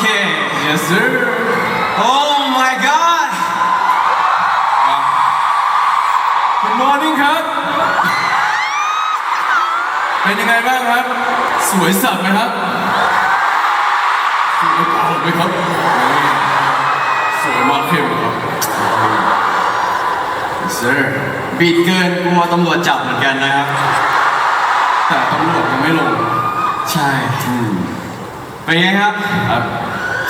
Okay, yes sir. Oh my god. Good morning ครับ เป็นยังไงบ้างครับ สวยสับไหมครับ สวยเปล่าไหมครับ สวยมากเข้มครับ Yes sir. บีดเกินกลัวตำรวจจับเหมือนกันนะครับ แต่ตำรวจยังไม่ลง ใช่ เป็นไงครับ ครับ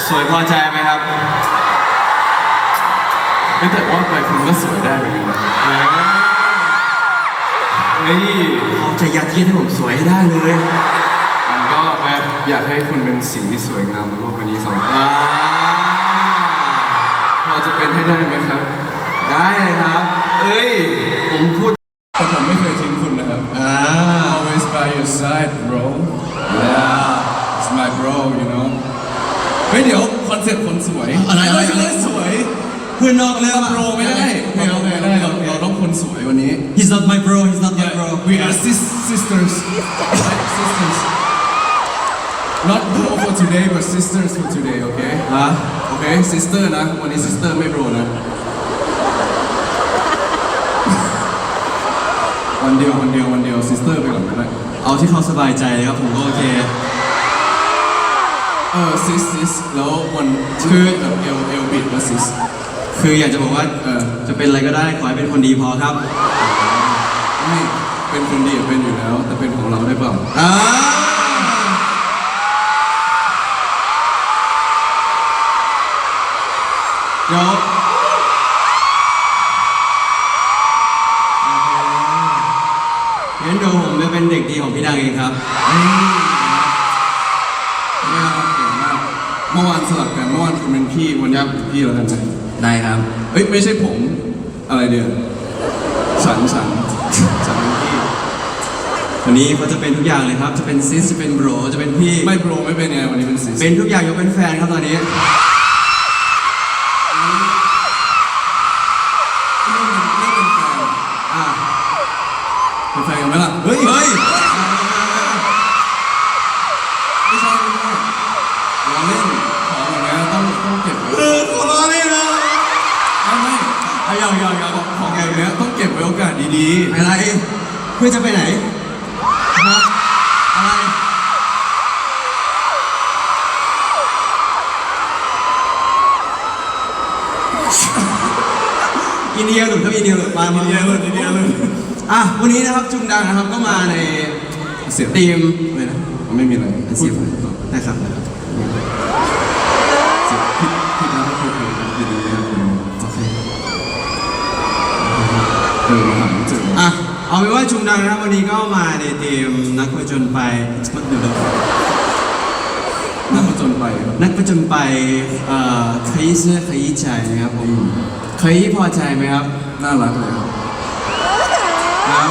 สวยพอใจไหมครับเอ้ยแต่ว่าไปคุณก็สวยได้เหมือนกันนะเฮ้ยเขาจะยัดเยียดให้ผมสวยให้ได้เลยมันก็แบบอยากให้คุณเป็นสิ่งที่สวยงามบนโลกใบนี้สองอ่าพอจะเป็นให้ได้ไหมครับ ได้เลยครับเอ้ยผมพูดแต่ผมไม่เคยทิ้งคุณนะครับอ่า always by your side bro yeah it's my bro you know เฮ้ยเดี๋ยวคอนเซ็ปต์คนสวยอะไรอะไรอะไรสวยเพื่อนนอกเรื่อง โปรไม่ได้โอเคโอเคไม่ได้เราเราต้องคนสวยวันนี้ He's not my bro he's not my bro we are sis sisters right? sisters not bro for today but sisters for today okay ฮะโอเค sister นะวันนี้ sister ไม่ bro นะวันเดียววันเดียววันเดียว sister ไปก่อนก็ได้ เอาที่เขาสบายใจเลยครับผมก็โอเค เออ sis sis แล้ววันคือแบบเอลเอลบิดว่า sis คืออยากจะบอกว่าเออจะเป็นอะไรก็ได้ขอให้เป็นคนดีพอครับไม่เป็นคนดีเป็นอยู่แล้ว แต่เป็นของเราได้เปล่าอ่าเดี๋ยวงั้นเดี๋ยวผมจะเป็นเด็กดีของพี่ดังเองครับ เมื่อวานสลับกันเมื่อวานคุณเป็นพี่วันนี้เป็นพี่แล้วกันนะได้ครับ เอ้ยไม่ใช่ผม อะไรเดียวฉันฉันฉันเป็นพี่วันนี้เขาจะเป็นทุกอย่างเลยครับ จะเป็นซิสจะเป็นโบรจะเป็นพี่ ไม่โปรไม่เป็นไงวันนี้เป็นซิสเป็นทุกอย่างยกเป็นแฟนครับตอนนี้ไม่เป็นแฟนอะเป็นแฟนกันไหมล่ะเฮ้ย เอายาวยาวยาวของของอย่างเงี้ยต้องเก็บไว้โอกาสดีอะไรเพื่อจะไปไหนฮะอะไรอินเดียหลุดครับอินเดียหลุดมาๆมาอินเดียเลยอินเดียเลยอะวันนี้นะครับจุงดังนะครับก็มาในเสียง ทีมอะไรนะไม่มีอะไร เสียงพูดต่อนะครับนะครับ เออมาหาไม่เจออะเอาเป็นว่าจุงดังนะครับวันนี้ก็มาในทีมนักผจญไปเดี๋ยวๆนักผจญไปครับ นักผจญไปเอ่อขยี้เสื้อขยี้ใจนะครับผมขยี้พอใจไหมครับน่ารักเลยครับครับ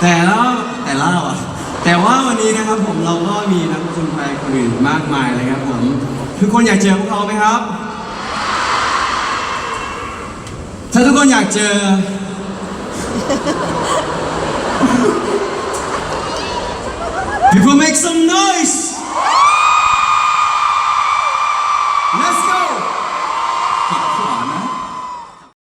แต่แล้วแต่เล่าอะ แต่ว่าวันนี้นะครับผมเราก็มีนักผจญภัยคนอื่นมากมายเลยครับผมทุกคนอยากเจอพวกเขาไหมครับ ถ้าทุกคนอยากเจอ people make some noise